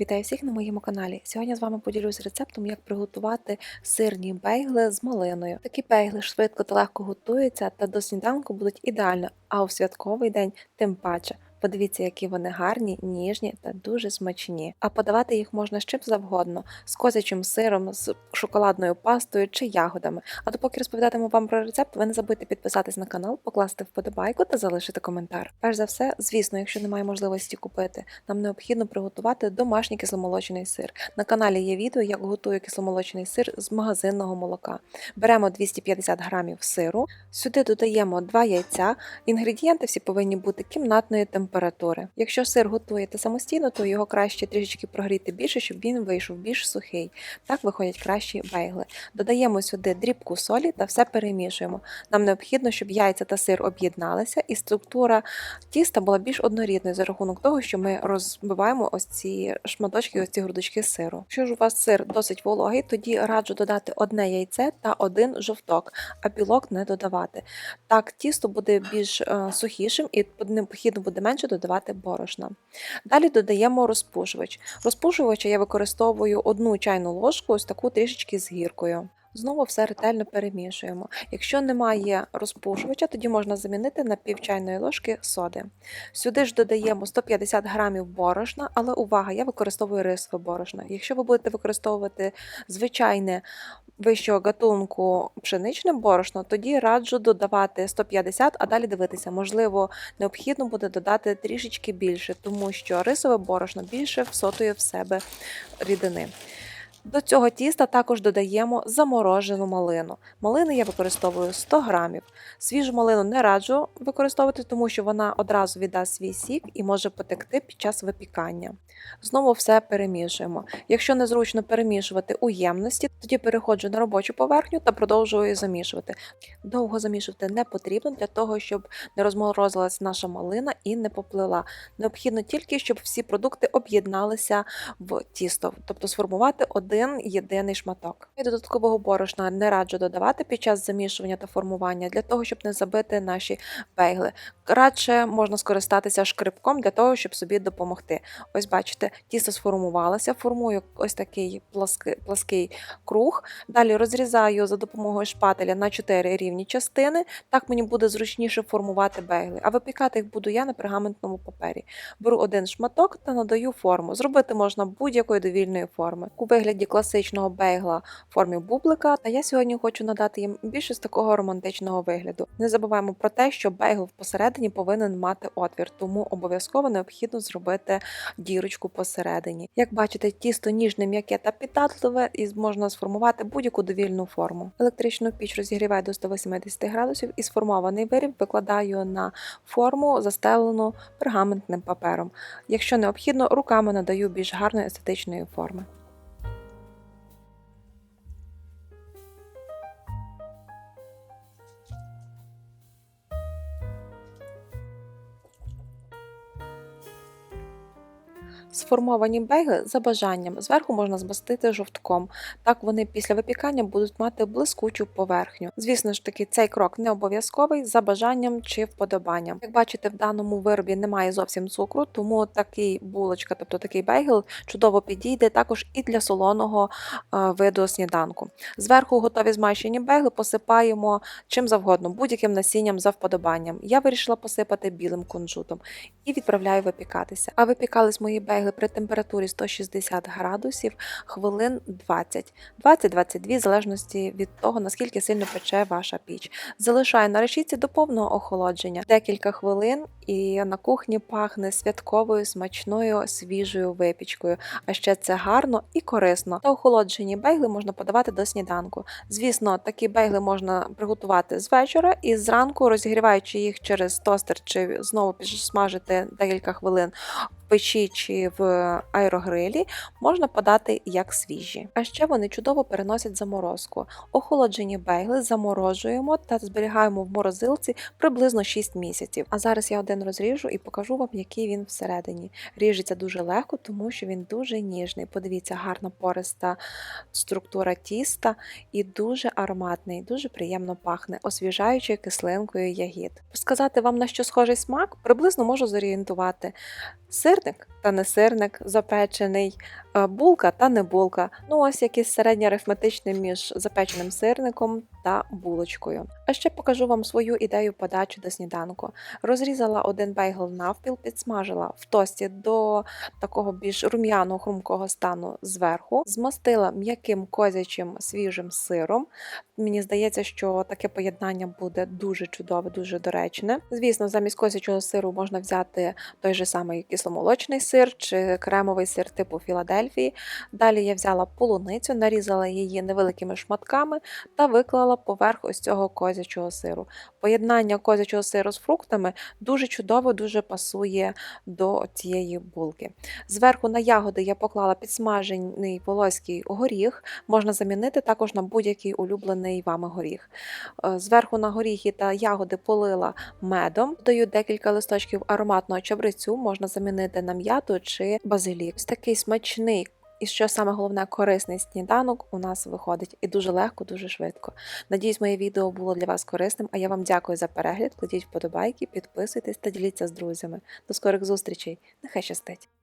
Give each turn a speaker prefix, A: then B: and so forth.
A: Вітаю всіх на моєму каналі. Сьогодні з вами поділюсь рецептом, як приготувати сирні бейгли з малиною. Такі бейгли швидко та легко готуються та до сніданку будуть ідеально, а у святковий день тим паче. Подивіться, які вони гарні, ніжні та дуже смачні. А подавати їх можна з чим завгодно: з козячим сиром, з шоколадною пастою чи ягодами. А допоки розповідатиму вам про рецепт, ви не забудьте підписатись на канал, покласти вподобайку та залишити коментар. Перш за все, звісно, якщо немає можливості купити, нам необхідно приготувати домашній кисломолочний сир. На каналі є відео, як готую кисломолочний сир з магазинного молока. Беремо 250 грамів сиру, сюди додаємо 2 яйця. Інгредієнти всі повинні бути кімнатної температури. Якщо сир готуєте самостійно, то його краще трішечки прогріти більше, щоб він вийшов більш сухий. Так виходять кращі бейгли. Додаємо сюди дрібку солі та все перемішуємо. Нам необхідно, щоб яйця та сир об'єдналися, і структура тіста була більш однорідною за рахунок того, що ми розбиваємо ось ці шматочки, ось ці грудочки сиру. Якщо ж у вас сир досить вологий, тоді раджу додати одне яйце та один жовток, а білок не додавати. Так, тісто буде більш е, сухішим і необхідно буде менше додавати борошна. Далі додаємо розпушувач. Розпушувача я використовую одну чайну ложку, ось таку трішечки з гіркою. Знову все ретельно перемішуємо. Якщо немає розпушувача, тоді можна замінити на пів чайної ложки соди. Сюди ж додаємо 150 грамів борошна, але увага, я використовую рисове борошно. Якщо ви будете використовувати звичайне вищого гатунку пшеничне борошно, тоді раджу додавати 150, а далі дивитися, можливо, необхідно буде додати трішечки більше, тому що рисове борошно більше всотує в себе рідини. До цього тіста також додаємо заморожену малину. Малини я використовую 100 грамів. Свіжу малину не раджу використовувати, тому що вона одразу віддасть свій сік і може потекти під час випікання. Знову все перемішуємо. Якщо незручно перемішувати у ємності, тоді переходжу на робочу поверхню та продовжую замішувати. Довго замішувати не потрібно для того, щоб не розморозилась наша малина і не поплила. Необхідно тільки, щоб всі продукти об'єдналися в тісто, тобто сформувати один єдиний шматок. І додаткового борошна не раджу додавати під час замішування та формування для того, щоб не забити наші бейгли. Радше можна скористатися шкребком для того, щоб собі допомогти. Ось бачите, тісто сформувалося, формую ось такий плаский, плаский круг. Далі розрізаю за допомогою шпателя на 4 рівні частини. Так мені буде зручніше формувати бейгли. А випікати їх буду я на пергаментному папері. Беру один шматок та надаю форму. Зробити можна будь-якої довільної форми. У вигляді класичного бейгла в формі бублика, та я сьогодні хочу надати їм більше з такого романтичного вигляду. Не забуваємо про те, що бейгл посередині повинен мати отвір, тому обов'язково необхідно зробити дірочку посередині. Як бачите, тісто ніжне, м'яке та піддатливе, і можна сформувати будь-яку довільну форму. Електричну піч розігріваю до 180 градусів і сформований виріб викладаю на форму, застелену пергаментним папером. Якщо необхідно, руками надаю більш гарної естетичної форми. Сформовані бейги за бажанням зверху можна змастити жовтком. Так вони після випікання будуть мати блискучу поверхню. Звісно ж таки, цей крок не обов'язковий за бажанням чи вподобанням. Як бачите, в даному виробі немає зовсім цукру, тому такий булочка, тобто такий бейгл, чудово підійде також і для солоного е, виду сніданку. Зверху готові змащені бейгли посипаємо чим завгодно, будь-яким насінням за вподобанням. Я вирішила посипати білим кунжутом і відправляю випікатися. А випікались мої бейгли при температурі 160 градусів хвилин 20, 20-22, в залежності від того, наскільки сильно пече ваша піч. Залишаю на решітці до повного охолодження декілька хвилин, і на кухні пахне святковою смачною свіжою випічкою. А ще це гарно і корисно. Та охолоджені бейгли можна подавати до сніданку. Звісно, такі бейгли можна приготувати з вечора і зранку, розігріваючи їх через тостер чи знову підсмажити декілька хвилин печі чи в аерогрилі можна подати як свіжі. А ще вони чудово переносять заморозку. Охолоджені бейгли заморожуємо та зберігаємо в морозилці приблизно 6 місяців. А зараз я один розріжу і покажу вам, який він всередині. Ріжеться дуже легко, тому що він дуже ніжний. Подивіться, гарна пориста структура тіста і дуже ароматний, дуже приємно пахне, освіжаючою кислинкою ягід. Сказати вам на що схожий смак, приблизно можу зорієнтувати. Сирник та не сирник запечений, булка та не булка. Ну ось якесь середнє арифметичне між запеченим сирником та булочкою. А ще покажу вам свою ідею подачі до сніданку. Розрізала один бейгл навпіл, підсмажила в тості до такого більш рум'яного хрумкого стану зверху, змастила м'яким козячим свіжим сиром. Мені здається, що таке поєднання буде дуже чудове, дуже доречне. Звісно, замість козячого сиру можна взяти той же самий кисломолочний сир чи кремовий сир типу Філадельфії. Далі я взяла полуницю, нарізала її невеликими шматками та виклала поверх ось цього козячого сиру. Поєднання козячого сиру з фруктами дуже чудово, дуже пасує до цієї булки. Зверху на ягоди я поклала підсмажений волоський горіх, можна замінити також на будь-який улюблений вами горіх. Е, Зверху на горіхи та ягоди полила медом, даю декілька листочків ароматного чабрецю, можна замінити на м'яту чи базилік. Ось такий смачний. І що саме головне, корисний сніданок у нас виходить і дуже легко, дуже швидко. Надіюсь, моє відео було для вас корисним. А я вам дякую за перегляд. Кладіть вподобайки, підписуйтесь та діліться з друзями. До скорих зустрічей. Нехай щастить!